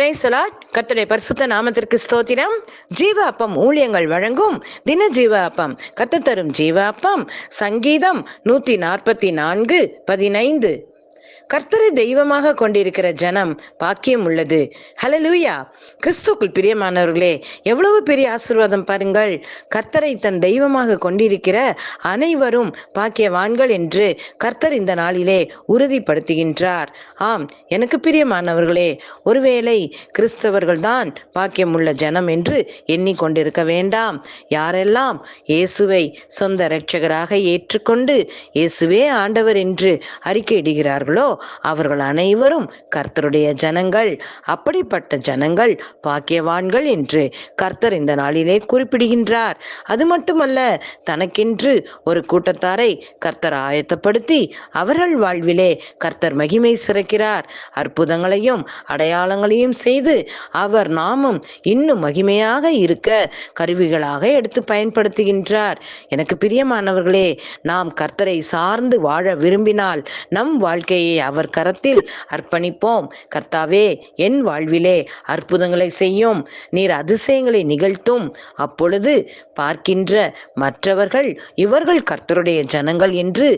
பிரேசலா கத்துடைய பரிசுத்த நாமத்திற்கு ஸ்தோத்திரம். ஜீவ அப்பம் ஊழியங்கள் வழங்கும் தின ஜீவ அப்பம் கத்து தரும் ஜீவ அப்பம் சங்கீதம் நூத்தி நாற்பத்தி நான்கு பதினைந்து. கர்த்தரை தெய்வமாக கொண்டிருக்கிற ஜனம் பாக்கியம் உள்ளது. ஹலலூயா கிறிஸ்துக்குள் பிரியமானவர்களே எவ்வளவு பெரிய ஆசீர்வாதம் பாருங்கள். கர்த்தரை தன் தெய்வமாக கொண்டிருக்கிற அனைவரும் பாக்கியவான்கள் என்று கர்த்தர் இந்த நாளிலே உறுதிப்படுத்துகின்றார். ஆம் எனக்கு பிரியமானவர்களே ஒருவேளை கிறிஸ்தவர்கள் தான் பாக்கியம் உள்ள ஜனம் என்று எண்ணிக்கொண்டிருக்க வேண்டாம். யாரெல்லாம் இயேசுவை சொந்த இரட்சகராக ஏற்றுக்கொண்டு இயேசுவே ஆண்டவர் என்று அறிக்கையிடுகிறார்களோ அவர்கள் அனைவரும் கர்த்தருடைய ஜனங்கள். அப்படிப்பட்ட ஜனங்கள் பாக்கியவான்கள் என்று கர்த்தர் இந்த நாளிலே குறிப்பிடுகின்றார். அது மட்டுமல்ல தனக்கென்று ஒரு கூட்டத்தாரை கர்த்தர் ஆயத்தப்படுத்தி அவர்கள் வாழ்விலே கர்த்தர் மகிமை சிறக்கிறார். அற்புதங்களையும் அடையாளங்களையும் செய்து அவர் நாமும் இன்னும் மகிமையாக இருக்க கருவிகளாக எடுத்து பயன்படுத்துகின்றார். எனக்கு பிரியமானவர்களே நாம் கர்த்தரை சார்ந்து வாழ விரும்பினால் நம் வாழ்க்கையை அவர் கரத்தில் அர்ப்பணிப்போம். கர்த்தாவே என் வாழ்விலே அற்புதங்களை செய்யும். நீர் அதிசயங்களை நிகழ்த்தும். அப்பொழுது பார்க்கின்ற மற்றவர்கள் இவர்கள் கர்த்தருடைய ஜனங்கள் என்று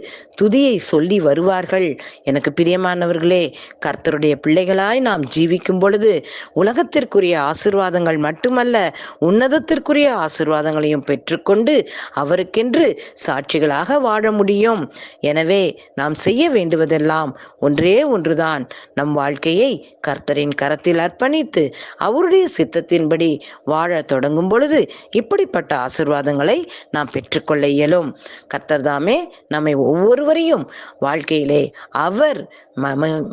துதியை சொல்லி வருவார்கள். எனக்கு பிரியமானவர்களே கர்த்தருடைய பிள்ளைகளாய் நாம் ஜீவிக்கும் பொழுது உலகத்திற்குரிய ஆசிர்வாதங்கள் மட்டுமல்ல உன்னதத்திற்குரிய ஆசிர்வாதங்களையும் பெற்றுக்கொண்டு அவருக்கென்று சாட்சிகளாக வாழ முடியும். எனவே நாம் செய்ய வேண்டுவதெல்லாம் ஒன்றே ஒன்றுதான். நம் வாழ்க்கையை கர்த்தரின் கரத்தில் அர்ப்பணித்து அவருடைய சித்தத்தின்படி வாழ தொடங்கும் பொழுது இப்படிப்பட்ட ஆசிர்வாதங்களை நாம் பெற்றுக்கொள்ள இயலும். கர்த்தர் தாமே நம்மை ஒவ்வொருவரையும் வாழ்க்கையிலே அவர்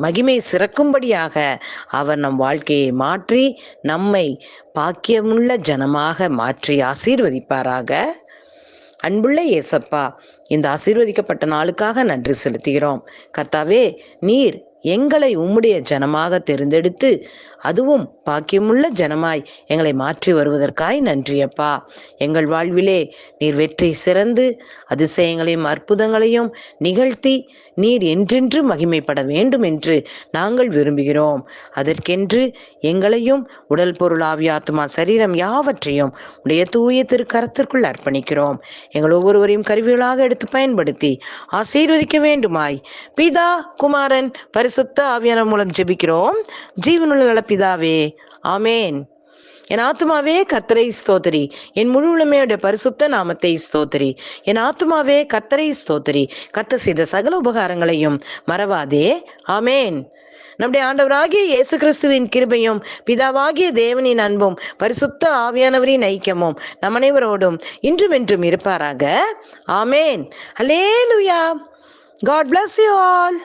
மகிமை சிறக்கும்படியாக அவர் நம் வாழ்க்கையை மாற்றி நம்மை பாக்கியமுள்ள ஜனமாக மாற்றி ஆசீர்வதிப்பாராக. அன்புள்ள ஏசப்பா இந்த ஆசீர்வதிக்கப்பட்ட நாளுக்காக நன்றி செலுத்துகிறோம். கர்த்தாவே நீர் எங்களை உம்முடைய ஜனமாக தெரிந்தெடுத்து அதுவும் பாக்கியமுள்ள ஜனமாய் எங்களை மாற்றி வருவதற்காய் நன்றியப்பா. எங்கள் வாழ்விலே நீர் வெற்றி சிறந்து அதிசயங்களையும் அற்புதங்களையும் நிகழ்த்தி நீர் என்றென்று மகிமைப்பட வேண்டும் என்று நாங்கள் விரும்புகிறோம். அதற்கென்று எங்களையும் உடல் பொருள் ஆவியாத்மா சரீரம் யாவற்றையும் உடைய தூய திருக்கரத்திற்குள் அர்ப்பணிக்கிறோம். எங்கள் ஒவ்வொருவரையும் கருவிகளாக எடுத்து பயன்படுத்தி ஆசீர்வதிக்க வேண்டுமாய். பிதா குமாரன் பரிசுத்த ஆவியான மூலம் ஜெபிக்கிறோம். ஜீவனுள்ள பிதாவே ஆமேன். என் ஆத்துமாவே கர்த்தரை ஸ்தோத்திரி. என் முழு உளமையுடைய பரிசுத்த நாமத்தை ஸ்தோத்திரி. என் ஆத்துமாவே கர்த்தரை ஸ்தோத்திரி. கர்த்த செய்த சகல உபகாரங்களையும் மறவாதே. ஆமேன். நம்முடைய ஆண்டவராகிய இயேசு கிறிஸ்துவின் கிருபையும் பிதாவாகிய தேவனின் அன்பும் பரிசுத்த ஆவியானவரின் ஐக்கியமும் நம் அனைவரோடும் இன்றும் என்றும் இருப்பாராக. Amen. Hallelujah God bless you all